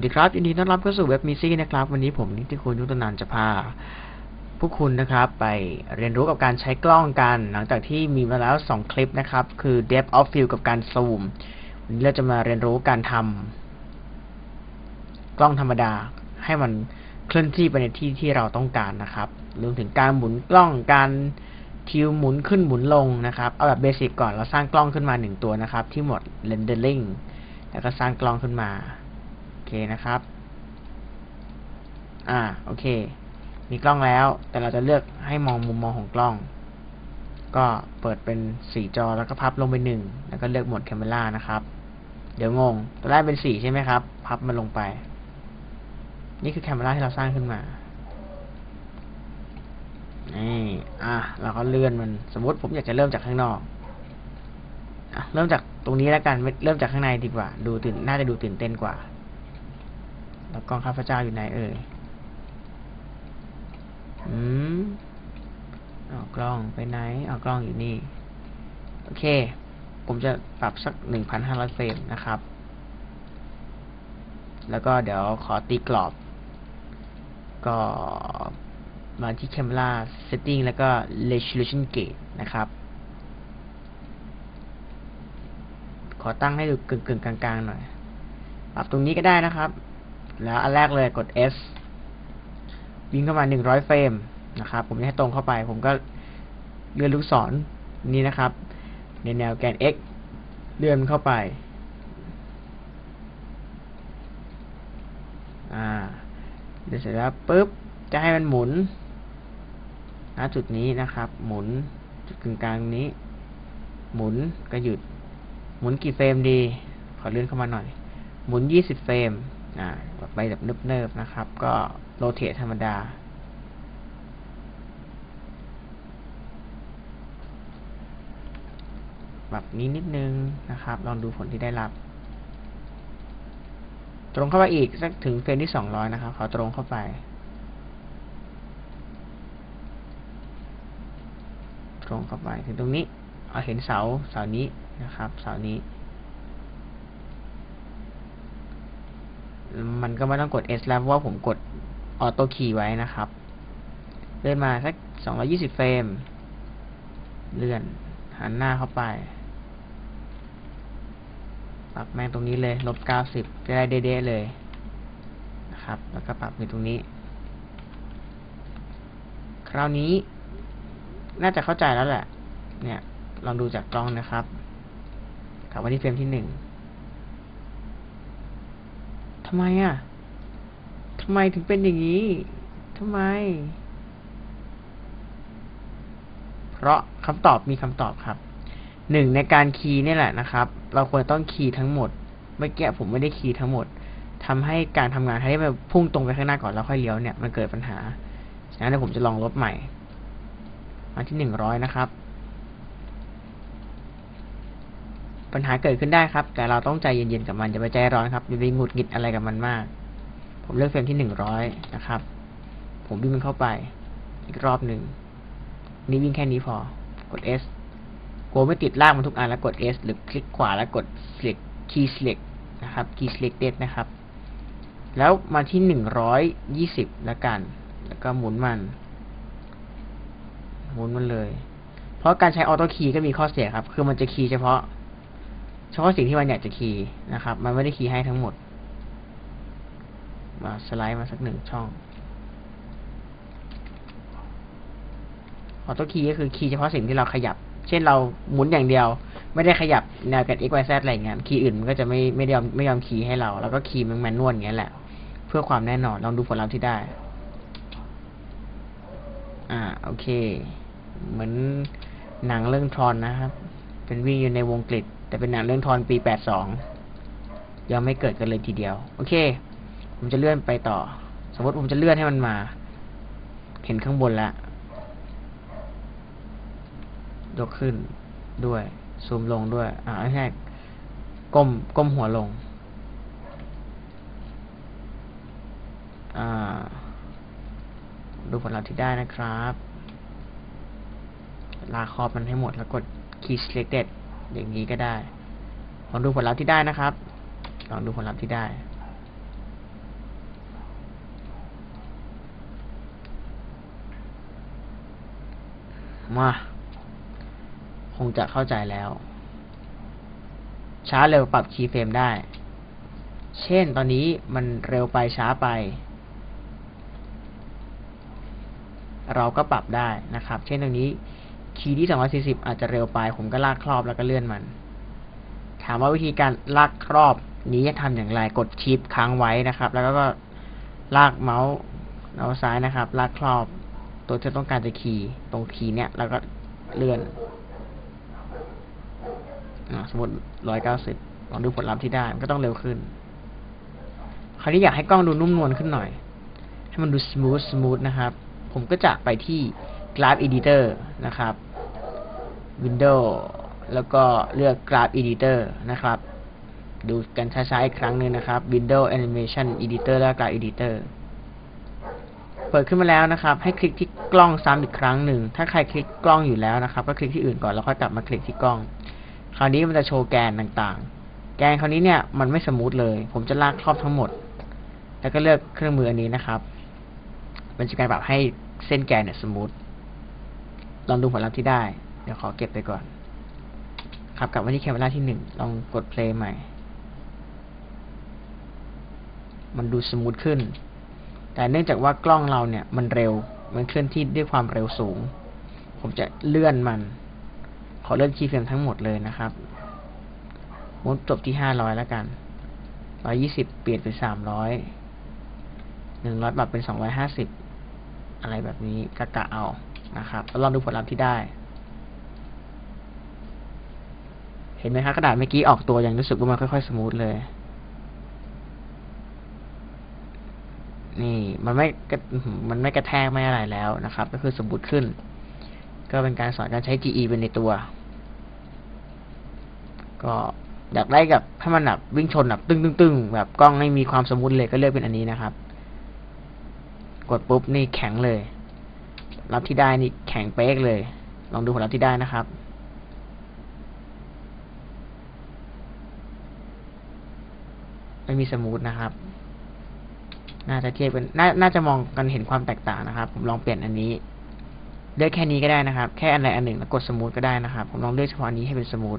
วัสดีครับ ยินดีต้อนรับเข้าสู่เว็บมิซี่นะครับ วันนี้ผมนิติคุณยุทธนันจะพาผู้คุณนะครับ ไปเรียนรู้กับการใช้กล้องกัน หลังจากที่มีมาแล้ว 2 คลิปนะครับ คือ depth of field กับการซูม วันนี้เราจะมาเรียนรู้การทำกล้องธรรมดา ให้มันเคลื่อนที่ไปในที่ที่เราต้องการนะครับรวมถึงการหมุนกล้องการทิวหมุนขึ้นหมุนลงนะครับเอาแบบเบสิกก่อนเราสร้างกล้องขึ้นมาหนึ่งตัวนะครับ ที่หมด rendering แล้วก็สร้างกล้องขึ้นมา เคนะครับ อ่า โอเค มีกล้องแล้ว แต่เราจะเลือกให้มองมุมมองของกล้อง ก็เปิดเป็นสีจอแล้วก็พับลงไปหนึ่งแล้วก็เลือกโหมด Camera นะครับ เดี๋ยวงงตัวแรกเป็นสีใช่ไหมครับ พับมันลงไป นี่คือแคม e r a ที่เราสร้างขึ้นมานี่อะเราก็เลื่อนมัน สมมติผมอยากจะเริ่มจากข้างนอกอะเริ่มจากตรงนี้แล้วกัน เริ่มจากข้างในดีกว่า ดูตื่น น่าจะดูตื่นเต้นกว่า แล้วกล้องข้าพเจ้าอยู่ไหนเอ่ยอืมเอากล้องไปไหนเอากล้องอยู่นี่ โอเค ผมจะปรับสักหนึ่งพันห้าร้อยเฟรมนะครับ แล้วก็เดี๋ยวขอตีกรอบ ก็มาที่ Camera Setting แล้วก็ Resolution Gauge นะครับ ขอตั้งให้ดูกึ่งๆกลางๆหน่อย ปรับตรงนี้ก็ได้นะครับ แล้วอันแรกเลยกด S วิ่งเข้ามา 100 เฟรมนะครับ ผมจะให้ตรงเข้าไป ผมก็เลื่อนลูกศรนี้นะครับ ในแนวแกน x เลื่อนเข้าไป อ่า เดี๋ยวเสร็จแล้วปุ๊บ จะให้มันหมุนณจุดนี้นะครับ หมุนจุดกึ่งกลางนี้ หมุนก็หยุด หมุนกี่เฟรมดี ขอเลื่อนเข้ามาหน่อย หมุน 20 เฟรม ไปแบบเนิบๆนะครับ ก็โรเตทธรรมดา แบบนี้นิดนึงนะครับ ลองดูผลที่ได้รับ ตรงเข้าไปอีกสักถึงเฟรมที่200นะครับ ขอตรงเข้าไปตรงเข้าไปถึงตรงนี้ เอาเห็นเสาเสานี้นะครับ เสานี้ มันก็ไม่ต้องกด S แล้วเพราะว่าผมกดออโต้คีย์ไว้นะครับ เลื่อนมาสัก 220 เฟรม เลื่อน หันหน้าเข้าไป ปรับแม่งตรงนี้เลย ลบ 90 จะได้เด๊ะๆเลยนะครับ แล้วก็ปรับอยู่ตรงนี้ คราวนี้ น่าจะเข้าใจแล้วแหละ เนี่ย ลองดูจากกล้องนะครับกลับมาที่เฟรมที่หนึ่ง ทำไมอะทำไมถึงเป็นอย่างนี้ทำไม เพราะคำตอบมีคำตอบครับหนึ่งในการคีย์นี่แหละนะครับ เราควรต้องคีย์ทั้งหมด เมื่อกี้ผมไม่ได้คีย์ทั้งหมดทำให้การทำงานให้มันพุ่งตรงไปข้างหน้าก่อนแล้วค่อยเลี้ยวเนี่ยมันเกิดปัญหาฉะนั้นเดี๋ยวผมจะลองลบใหม่มาที่หนึ่งร้อยนะครับ ปัญหาเกิดขึ้นได้ครับ แต่เราต้องใจเย็นๆกับมันอย่าไปใจร้อนครับอย่าไปหงุดหงิดอะไรกับมันมาก ผมเลือกเฟรมที่หนึ่งร้อยนะครับ ผมวิ่งมันเข้าไป อีกรอบหนึ่งนี่วิ่งแค่นี้พอกด S กลัวไม่ติดลากมันทุกอันแล้วกด S หรือคลิกขวาแล้วกด select key select นะครับ key selected นะครับ แล้วมาที่หนึ่งร้อยยี่สิบแล้วกัน แล้วก็หมุนมัน หมุนมันเลย เพราะการใช้ออโต้คีย์ก็มีข้อเสียครับ คือมันจะคีย์เฉพาะ เฉพาะสิ่งที่มันอยากจะคีย์นะครับ มันไม่ได้คีย์ให้ทั้งหมด มาสไลด์มาสักหนึ่งช่องออโต้คีย์ก็คือคีย์เฉพาะสิ่งที่เราขยับ เช่นเราหมุนอย่างเดียว ไม่ได้ขยับแนวกัน x y z อะไรอย่างเงี้ยคีย์อื่นมันก็จะไม่ไม่ยอมไม่ยอมคีย์ให้เรา แล้วก็คีย์มันแมนนวลอย่างเงี้ยแหละ เพื่อความแน่นอน ลองดูผลลัพธ์ที่ได้ อ่า โอเค เหมือนหนังเรื่องทรอนนะครับ เป็นวิ่งอยู่ในวงกลิด แต่เป็นหนังเรื่องทอนปีแปดสองยังไม่เกิดกันเลยทีเดียว โอเค ผมจะเลื่อนไปต่อ สมมติผมจะเลื่อนให้มันมา เห็นข้างบนแล้วยกขึ้นด้วย ซูมลงด้วย อ่าไม่ก้มก้มหัวลง อ่า ดูผลลัพธ์ที่ได้นะครับ ลาครอบมันให้หมดแล้วกด key selected อย่างนี้ก็ได้ลองดูผลลัพธ์ที่ได้นะครับลองดูผลลัพธ์ที่ได้มา คงจะเข้าใจแล้ว ช้าเร็วปรับคีย์เฟรมได้ เช่นตอนนี้มันเร็วไปช้าไป เราก็ปรับได้นะครับ เช่นตรงนี้ คีย์ที่ 240 อาจจะเร็วไป ผมก็ลากครอบแล้วก็เลื่อนมัน ถามว่าวิธีการลากครอบนี้จะทำอย่างไร กดชิปค้างไว้นะครับ แล้วก็ลากเมาส์เอาซ้ายนะครับ ลากครอบ ตัวที่ต้องการจะคีย์ตรงคีย์เนี้ยแล้วก็เลื่อนสมมติร้อยเก้าสิบลองดูผลลัพธ์ที่ได้ มันก็ต้องเร็วขึ้น คราวนี้อยากให้กล้องดูนุ่มนวลขึ้นหน่อย ให้มันดูส o t h ส m o o t นะครับ ผมก็จะไปที่ Graph Editor นะครับ Windows แล้วก็เลือก Graph Editor นะครับ ดูกันช้าๆอีกครั้งหนึ่งนะครับ Windows Animation Editor และ Graph Editor เปิดขึ้นมาแล้วนะครับ ให้คลิกที่กล้องซ้ำอีกครั้งหนึ่ง ถ้าใครคลิกกล้องอยู่แล้วนะครับ ก็คลิกที่อื่นก่อนแล้วค่อยกลับมาคลิกที่กล้อง คราวนี้มันจะโชว์แกนต่างๆ แกนคราวนี้เนี่ยมันไม่สมูทเลย ผมจะลากครอบทั้งหมด แล้วก็เลือกเครื่องมืออันนี้นะครับมันจะการปรับให้เส้นแกนเนี่ยสมูทลองดูผลลัพธ์ที่ได้ เดี๋ยวขอเก็บไปก่อน ครับกลับมาที่แคมเปญที่หนึ่งลองกดเพลย์ใหม่ มันดูสมูทขึ้น แต่เนื่องจากว่ากล้องเราเนี่ย มันเร็ว มันเคลื่อนที่ด้วยความเร็วสูง ผมจะเลื่อนมัน ขอเลื่อนคีย์เฟรมทั้งหมดเลยนะครับมุดจบที่ห้าร้อยแล้วกันร้อยยี่สิบเปลี่ยนเป็นสามร้อยหนึ่งร้อยปรับเป็นสองร้อยห้าสิบอะไรแบบนี้กะกะเอานะครับแล้วลองดูผลลัพธ์ที่ได้ เห็นไหมครับกระดาษเมื่อกี้ออกตัวอยังรู้สึกว่ามันค่อยๆสมูทเลย นี่มันไม่มันไม่กระแทกไม่อะไรแล้วนะครับ ก็คือสมบูรณ์ขึ้น ก็เป็นการสอนการใช้ GE เป็นในตัว ก็อยากได้กับถ้ามันแบบวิ่งชนแบบตึ้งตึ้งตึ้งแบบกล้องไม่มีความสมูทเลยก็เลือกเป็นอันนี้นะครับ กดปุ๊บนี่แข็งเลย รับที่ได้นี่แข็งเป๊กเลย ลองดูผลลัพธ์ที่ได้นะครับ ไม่มีสมูทนะครับ น่าจะเทียบกันนน่าจะมองกันเห็นความแตกต่างนะครับ ผมลองเปลี่ยนอันนี้เลือกแค่นี้ก็ได้นะครับ แค่อันใดอันหนึ่งแล้วกดสมูทก็ได้นะครับ ผมลองเลือกเฉพาะอันนี้ให้เป็นสมูท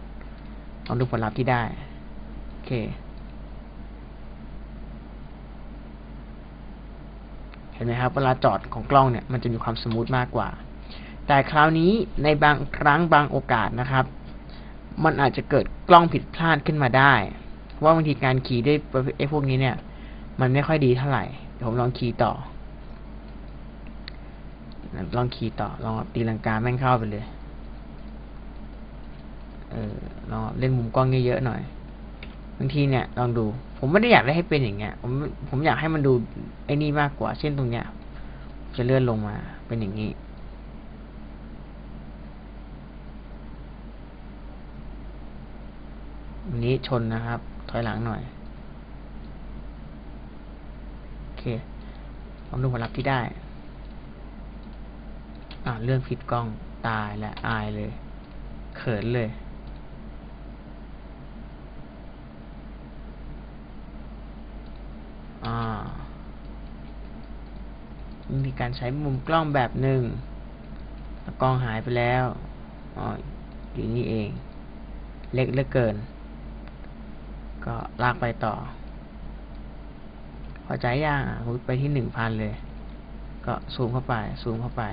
ลองดูผลลัพธ์ที่ได้โอเคเห็นไหมครับเวลาจอดของกล้องเนี่ยมันจะมีความสมูทมากกว่า แต่คราวนี้ในบางครั้งบางโอกาสนะครับ มันอาจจะเกิดกล้องผิดพลาดขึ้นมาได้ ว่าบางทีการขี่ด้วยไอ้พวกนี้เนี่ย มันไม่ค่อยดีเท่าไหร่เดี๋ยวผมลองขี่ต่อ ลองขี่ต่อ ลองตีลังกาแม่งเข้าไปเลย เออลองเล่นมุมกล้องเยอะๆหน่อยบางทีเนี่ยลองดู ผมไม่ได้อยากได้ให้เป็นอย่างเงี้ย ผมผมอยากให้มันดูไอ้นี่มากกว่า เช่นตรงเนี้ย จะเลื่อนลงมาเป็นอย่างนี้วันนี้ชนนะครับ ถอยหลังหน่อยโอเคลองดูผลลัพธ์ที่ได้ อ่าเลื่อนผิดกล้องตายและอายเลย เขินเลยมีการใช้มุมกล้องแบบหนึ่งกล้องหายไปแล้ว อ๋ออยู่นี่เอง เล็กเหลือเกิน ก็ลากไปต่อ พอใจย่างอะไปที่หนึ่งพันเลย ก็ซูมเข้าไป ซูมเข้าไป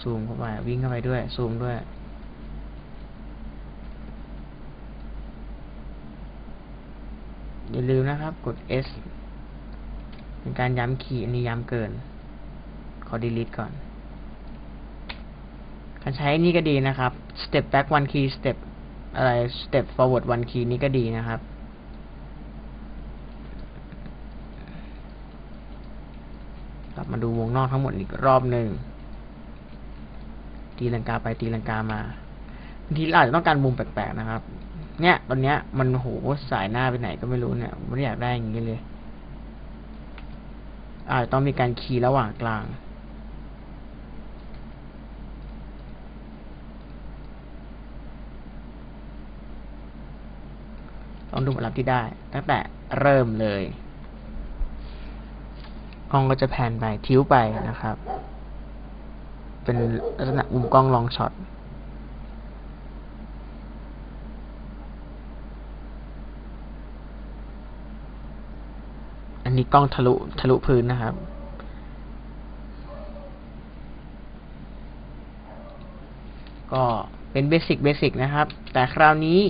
ซูมเข้าไป วิ่งเข้าไปด้วย ซูมด้วยอย่าลืมนะครับ กด S เป็นการย้ำคีย์อันนี้ย้ำเกิน ขอ delete ก่อน การใช้นี่ก็ดีนะครับ step back one key step อะไร step forward one key นี่ก็ดีนะครับ กลับมาดูวงนอกทั้งหมดอีกรอบหนึ่ง ตีลังกาไปตีลังกามาบางทีเราอาจจะต้องการมุมแปลกๆนะครับ เนี่ยตอนเนี้ยมันโหสายหน้าไปไหนก็ไม่รู้เนี่ยไม่อยากได้อย่างนี้เลยอาจจะต้องมีการคีย์ระหว่างกลาง ลองดูผลลัพธ์ที่ได้ ตั้งแต่เริ่มเลยกล้องก็จะแผ่นไปทิ้วไปนะครับ เป็นลักษณะมุมกล้องลองช็อตอันนี้กล้องทะลุทะลุพื้นนะครับก็เป็นเบสิกเบสิกนะครับ แต่คราวนี้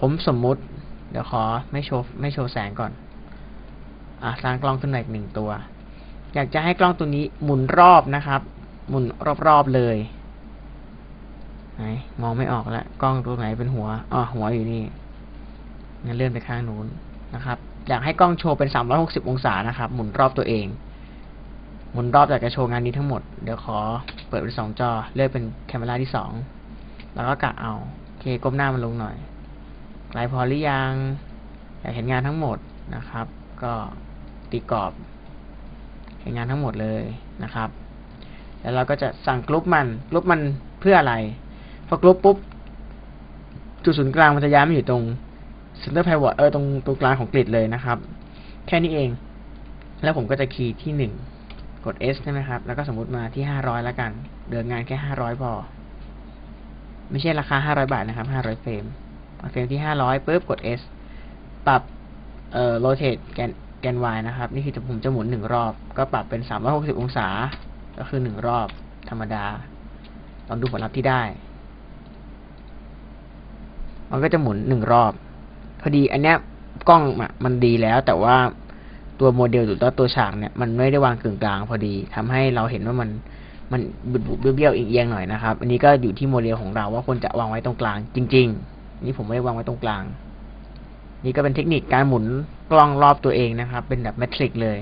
ผมสมมุติ เดี๋ยวขอไม่โชว์ไม่โชว์แสงก่อน อะสร้างกล้องขึ้นมาอีกหนึ่งตัว อยากจะให้กล้องตัวนี้หมุนรอบนะครับ หมุนรอบๆเลยไหนมองไม่ออกแล้วกล้องตัวไหนเป็นหัวอ๋อหัวอยู่นี่งั้นเลื่อนไปข้างนู้นนะครับ อยากให้กล้องโชว์เป็น 360 องศานะครับ หมุนรอบตัวเอง หมุนรอบอยากจะโชว์งานนี้ทั้งหมด เดี๋ยวขอเปิดเป็นสองจอ เลือกเป็นแคมเมราที่สอง แล้วก็กะเอา โอเค ก้มหน้ามันลงหน่อย ไกลพอหรือยังอยากเห็นงานทั้งหมดนะครับ ก็ตีกรอบ เห็นงานทั้งหมดเลยนะครับ แล้วเราก็จะสั่งกรุ๊ปมันกรุ๊ปมันเพื่ออะไรพอกรุ๊ปปุ๊บจุดศูนย์กลางมันจะย้ายมาอยู่ตรง center pivot เออตรงตรงกลางของกริดเลยนะครับ แค่นี้เอง แล้วผมก็จะคีย์ที่หนึ่งกด S ใช่ไหมครับ แล้วก็สมมติมาที่ห้าร้อยแล้วกัน เดินงานแค่ห้าร้อยพอ ไม่ใช่ราคาห้าร้อยบาทนะครับห้าร้อยเฟรม เฟรมที่ห้าร้อยปุ๊บกด S ปรับเอ่อ rotate แกนแกน Y นะครับ นี่คือผมจะหมุนหนึ่งรอบ ก็ปรับเป็นสามร้อยหกสิบองศา ก็คือหนึ่งรอบธรรมดา ลองดูผลลัพธ์ที่ได้ มันก็จะหมุนหนึ่งรอบ พอดีอันเนี้ยกล้องมันดีแล้ว แต่ว่าตัวโมเดลหรือตัวฉากเนี่ยมันไม่ได้วางกึ่งกลางพอดีทำให้เราเห็นว่ามันมันบุบเบี้ยวๆเอียงๆหน่อยนะครับ อันนี้ก็อยู่ที่โมเดลของเราว่าควรจะวางไว้ตรงกลางจริง ๆ นี่ผมไม่ได้วางไว้ตรงกลาง นี่ก็เป็นเทคนิคการหมุนกล้องรอบตัวเองนะครับ เป็นแบบแมทริกเลย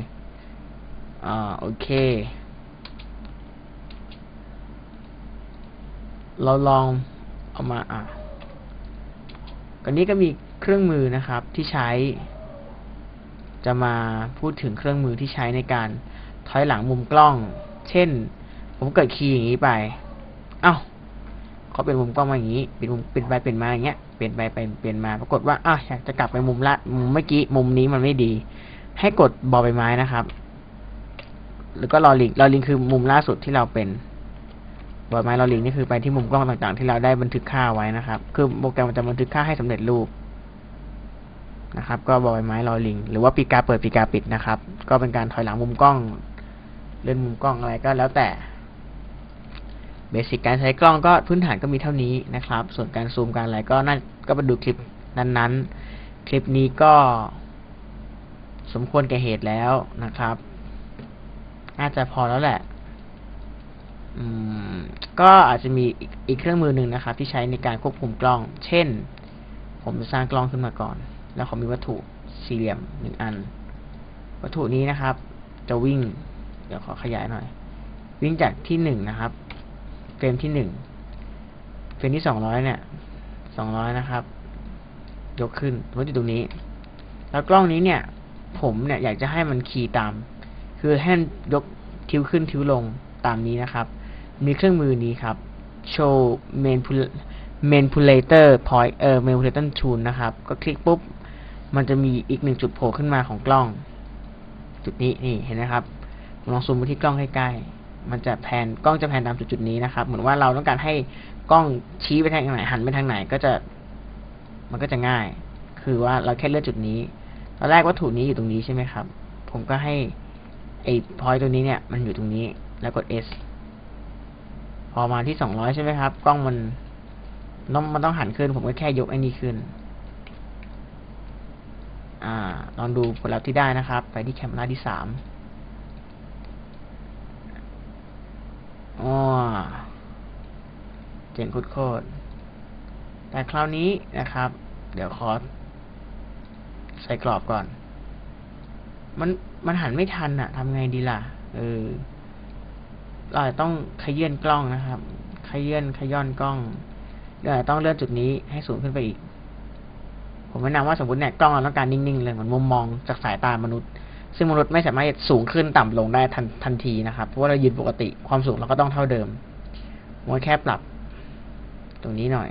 อ่าโอเค เราลองเอามาอะกันนี้ก็มีเครื่องมือนะครับที่ใช้ จะมาพูดถึงเครื่องมือที่ใช้ในการถอยหลังมุมกล้อง เช่น ผมเกิดคีย์อย่างนี้ไป เอ้า เขาเป็นมุมกล้องมาอย่างนี้เป็นมุมเป็นไปเป็นมาอย่างเงี้ยเปลี่ยนไปเป็นเปลี่ยนมา ปรากฏว่าอ้าวอยากจะกลับไปมุมละมุมเมื่อกี้มุมนี้มันไม่ดี ให้กดบอใบไม้นะครับ หรือก็รอลิงรอลิงคือมุมล่าสุดที่เราเป็นบอใบไม้รอลิงนี่คือไปที่มุมกล้องต่างๆ ที่เราได้บันทึกค่าไว้นะครับ คือโปรแกรมมันจะบันทึกค่าให้สำเร็จรูปนะครับ ก็บอใบไม้รอลิง หรือว่าปีกาเปิดปีกาปิดนะครับ ก็เป็นการถอยหลังมุมกล้อง เลื่อนมุมกล้องอะไรก็แล้วแต่ สิกการใช้กล้องก็พื้นฐานก็มีเท่านี้นะครับ ส่วนการซูมการอะไรก็น่าก็ไปดูคลิปนั้นๆ คลิปนี้ก็ สมควรแก่เหตุแล้วนะครับน่าจะพอแล้วแหละก็อาจจะมีอีกอีกเครื่องมือหนึ่งนะครับ ที่ใช้ในการควบคุมกล้อง เช่น ผมจะสร้างกล้องขึ้นมาก่อน แล้วผมมีวัตถุสี่เหลี่ยมหนึ่งอัน วัตถุนี้นะครับ จะวิ่ง เดี๋ยวขอขยายหน่อย วิ่งจากที่หนึ่งนะครับ เฟรมที่หนึ่งเฟรมที่สองร้อยเนี่ยสองร้อยนะครับ ยกขึ้นวัตถุตรงนี้ แล้วกล้องนี้เนี่ย ผมเนี่ยอยากจะให้มันขี่ตาม คือให้ยกทิ้วขึ้นทิ้วลงตามนี้นะครับ มีเครื่องมือนี้ครับ show manipulator point เอ่อ manipulator tool นะครับ ก็คลิกปุ๊บ มันจะมีอีกหนึ่งจุดโผล่ขึ้นมาของกล้อง จุดนี้นี่เห็นไหมครับลองซูมไปที่กล้องใกล้ๆ มันจะแพนกล้องจะแพนตามจุดจุดนี้นะครับ เหมือนว่าเราต้องการให้กล้องชี้ไปทางไหนหันไปทางไหนก็จะ มันก็จะง่าย คือว่าเราแค่เลือกจุดนี้ตอนแรกวัตถุนี้อยู่ตรงนี้ใช่ไหมครับ ผมก็ให้ไอ้พอยต์ตัวนี้เนี่ย มันอยู่ตรงนี้แล้วกด S พอมาที่สองร้อยใช่ไหมครับ กล้องมันต้องมันต้องหันขึ้น ผมก็แค่ยกไอ้นี้ขึ้น อ่า ลองดูผลลัพธ์ที่ได้นะครับ ไปที่แคมเมราที่สาม อ๋อเจ๋งโคตรๆแต่คราวนี้นะครับ เดี๋ยวขอใส่กรอบก่อน มันมันหันไม่ทันอะทำไงดีล่ะ เออเราต้องขยื่นกล้องนะครับ ขยื่นขย้อนกล้องเดี๋ยวอาต้องเลื่อนจุดนี้ให้สูงขึ้นไปอีก ผมแนะนำว่าสมมติเนี่ยกล้องเราต้องการนิ่งๆเลยเหมือนมุมมองจากสายตามนุษย์ ซึ่งมนุษย์ไม่สามารถสูงขึ้นต่ำลงได้ทันทันทีนะครับ เพราะว่าเรายืนปกติความสูงเราก็ต้องเท่าเดิมมันแค่ปรับ ตรงนี้หน่อย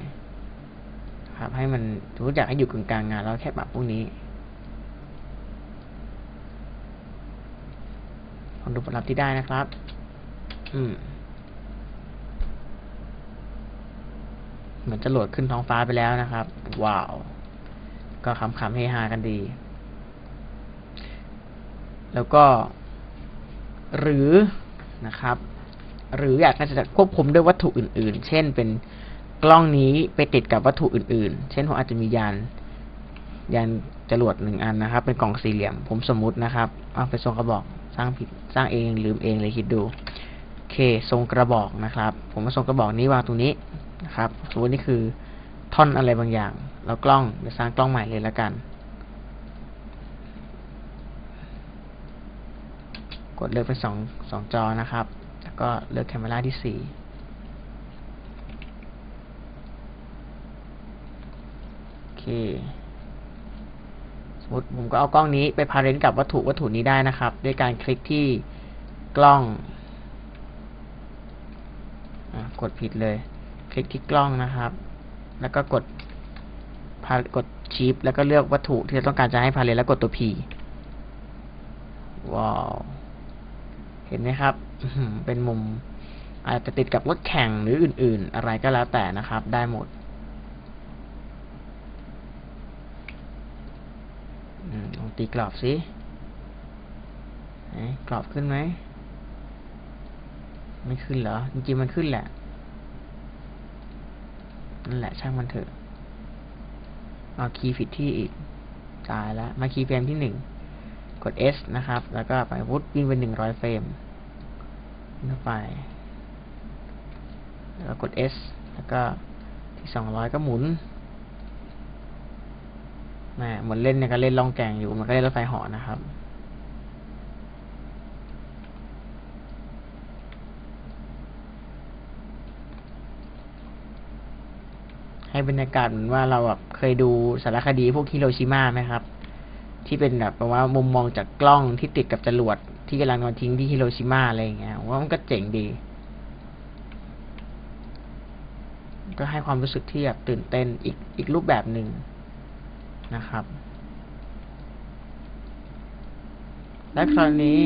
ครับ ให้มันรู้จักให้อยู่กลางกลางงานแล้วแค่ปรับพวกนี้ลองดูผลลัพธ์ที่ได้นะครับ อืมเหมือนจะโหลดขึ้นท้องฟ้าไปแล้วนะครับ ว้าว ก็ขำๆเฮฮากันดี แล้วก็ หรือนะครับ หรืออยากจะควบคุมด้วยวัตถุอื่น ๆ เช่นเป็นกล้องนี้ไปติดกับวัตถุอื่น ๆ เช่นผมอาจจะมียานยานจรวดหนึ่งอันนะครับ เป็นกล่องสี่เหลี่ยม ผมสมมุตินะครับ เอาไปทรงกระบอกสร้างผิดสร้างเองลืมเองเลยคิดดูโอเคทรงกระบอกนะครับ ผมมาทรงกระบอกนี้วางตรงนี้นะครับ สมมตินี่คือท่อนอะไรบางอย่าง แล้วกล้องเดี๋ยวสร้างกล้องใหม่เลยแล้วกัน กดเลือกเป็นสองสองจอนะครับ แล้วก็เลือกแคมเมราที่สี่โอเค สมมติผมก็เอากล้องนี้ไปพาเรนกับวัตถุวัตถุนี้ได้นะครับ ด้วยการคลิกที่กล้องอกดผิดเลย คลิกที่กล้องนะครับ แล้วก็กดพากดชีฟแล้วก็เลือกวัตถุที่เราต้องการจะให้พาเรนแล้วกดตัว P ว้าว ห็นไหมครับอื้อหือเป็นมุม อาจจะติดกับรถแข่งหรืออื่น ๆ อะไรก็แล้วแต่นะครับ ได้หมดอืมลองตีกรอบสิไหนกรอบขึ้นไหม ไม่ขึ้นเหรอ จริงๆมันขึ้นแหละ นั่นแหละช่างมันเถอะ เอาคีย์ผิดที่อีกจ่ายแล้ว มาคีย์เฟรมที่หนึ่ง กด S นะครับ แล้วก็ไปวุดวิ่งเป็นหนึ่งร้อยเฟรม เข้าไป แล้วกด S แล้วก็ที่สองร้อยก็หมุนแหมเหมือนเล่นเนี่ยก็เล่นล่องแก่งอยู่ มันก็เล่นรถไฟเหาะนะครับ ให้บรรยากาศเหมือนว่าเราแบบเคยดูสารคดีพวกฮิโรชิมาไหมครับ ที่เป็นแบบว่ามุมมองจากกล้องที่ติดกับจรวด ที่กำลังมาทิ้งที่ฮิโรชิมาอะไรอย่างเงี้ยว่ามันก็เจ๋งดี ก็ให้ความรู้สึกที่แบบตื่นเต้นอีกอีกรูปแบบหนึ่งนะครับ และคราวนี้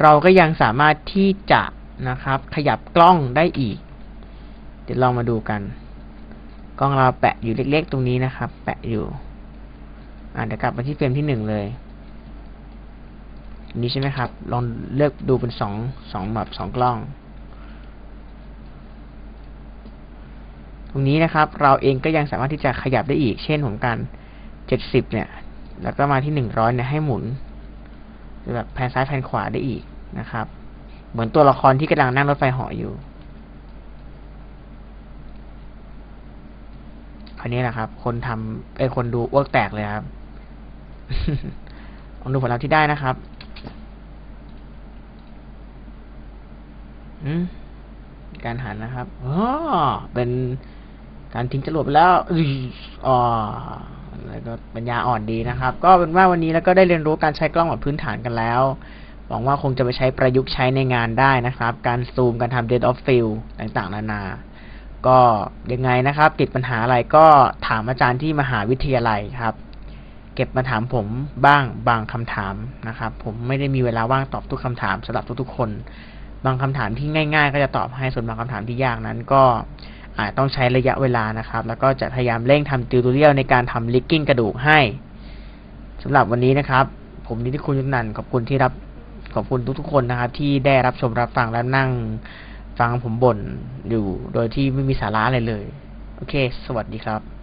เราก็ยังสามารถที่จะนะครับ ขยับกล้องได้อีก เดี๋ยวลองมาดูกัน กล้องเราแปะอยู่เล็กๆตรงนี้นะครับ แปะอยู่ อ่าเดี๋ยวกลับมาที่เฟรมที่หนึ่งเลย นี้ใช่ไหมครับ ลองเลือกดูเป็นสองสองแบบสองกล้อง ตรงนี้นะครับ เราเองก็ยังสามารถที่จะขยับได้อีก เช่นของการเจ็ดสิบเนี่ย แล้วก็มาที่หนึ่งร้อยเนี่ยให้หมุนแบบแผนซ้ายแผนขวาได้อีกนะครับ เหมือนตัวละครที่กำลังนั่งรถไฟเหาะอยู่คราวนี้แหละครับ คนทำไอ้คนดูอ้วกแตกเลยครับลองดูผลลัพธ์ที่ได้นะครับ อืม การหันนะครับอ๋อเป็นการทิ้งจรวดไปแล้วอ๋อแล้วก็ปัญญาอ่อนดีนะครับ ก็เป็นว่าวันนี้แล้วก็ได้เรียนรู้การใช้กล้องแบบพื้นฐานกันแล้ว หวังว่าคงจะไปใช้ประยุกต์ใช้ในงานได้นะครับ การซูม การทำ depth of field ต่างๆ นานา ก็ยังไงนะครับ ติดปัญหาอะไรก็ถามอาจารย์ที่มหาวิทยาลัยครับ เก็บมาถามผมบ้างบางคำถามนะครับ ผมไม่ได้มีเวลาว่างตอบทุกคำถามสำหรับทุกๆคน บางคำถามที่ง่าย ๆ ก็จะตอบให้ส่วนบางคำถามที่ยากนั้นก็อาจต้องใช้ระยะเวลานะครับ แล้วก็จะพยายามเร่งทำติวตัวเรียลในการทำลิกกิ้งกระดูกให้สำหรับวันนี้นะครับ ผมนิติคุณยุทธนันท์ขอบคุณที่รับขอบคุณทุกๆคนนะครับ ที่ได้รับชมรับฟังและนั่งฟังผมบ่นอยู่ โดยที่ไม่มีสาระอะไรเลย โอเค สวัสดีครับ